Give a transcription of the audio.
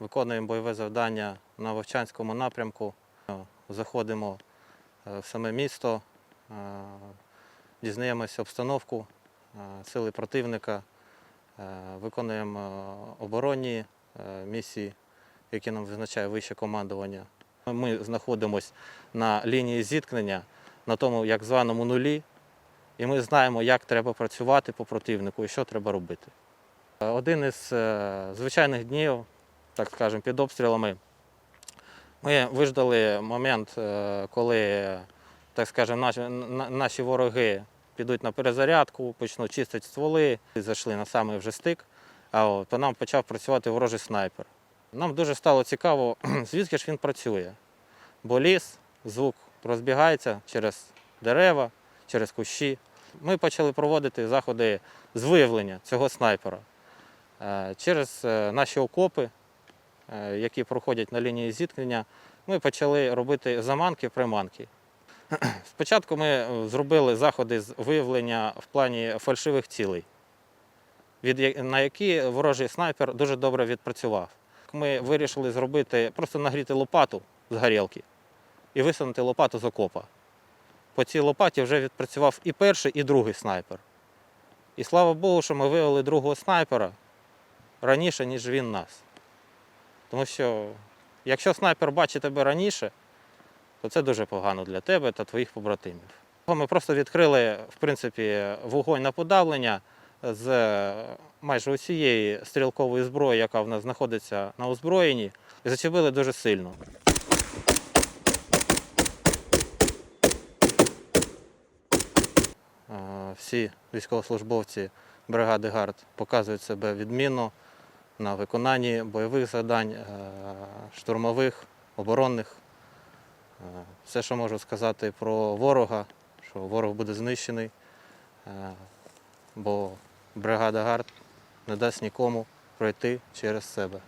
виконуємо бойове завдання на Вовчанському напрямку. Заходимо е, в саме місто, е, дізнаємося обстановку е, сили противника, е, виконуємо е, оборонні е, місії, які нам визначає вище командування. Ми знаходимося на лінії зіткнення, на тому як званому нулі, і ми знаємо, як треба працювати по противнику і що треба робити. Е, Один із е, звичайних днів, так скажемо, під обстрілами, ми виждали момент, е, коли, так скажемо, наші, наші вороги підуть на перезарядку, почнуть чистити стволи, зайшли на самий вже стик, а от, по нам почав працювати ворожий снайпер. Нам дуже стало цікаво, звідки ж він працює. Бо ліс, звук розбігається через дерева, через кущі. Ми почали проводити заходи з виявлення цього снайпера Е, через е, наші окопи, які проходять на лінії зіткнення. Ми почали робити заманки, приманки. Спочатку ми е, зробили заходи з виявлення в плані фальшивих цілей, на які ворожий снайпер дуже добре відпрацював. Ми вирішили зробити, просто нагріти лопату з горілки і висунути лопату з окопа. По цій лопаті вже відпрацював і перший, і другий снайпер. І слава Богу, що ми виявили другого снайпера раніше, ніж він нас. Тому що якщо снайпер бачить тебе раніше, то це дуже погано для тебе та твоїх побратимів. Ми просто відкрили в принципі, вогонь на подавлення з майже усієї стрілкової зброї, яка в нас знаходиться на озброєнні, і зачепили дуже сильно. Е, Всі військовослужбовці бригади ГАРД показують себе відмінно на виконанні бойових завдань, е, штурмових, оборонних. Е, Все, що можу сказати про ворога, що ворог буде знищений, е, бо бригада ГАРД не дасть нікому пройти через себе.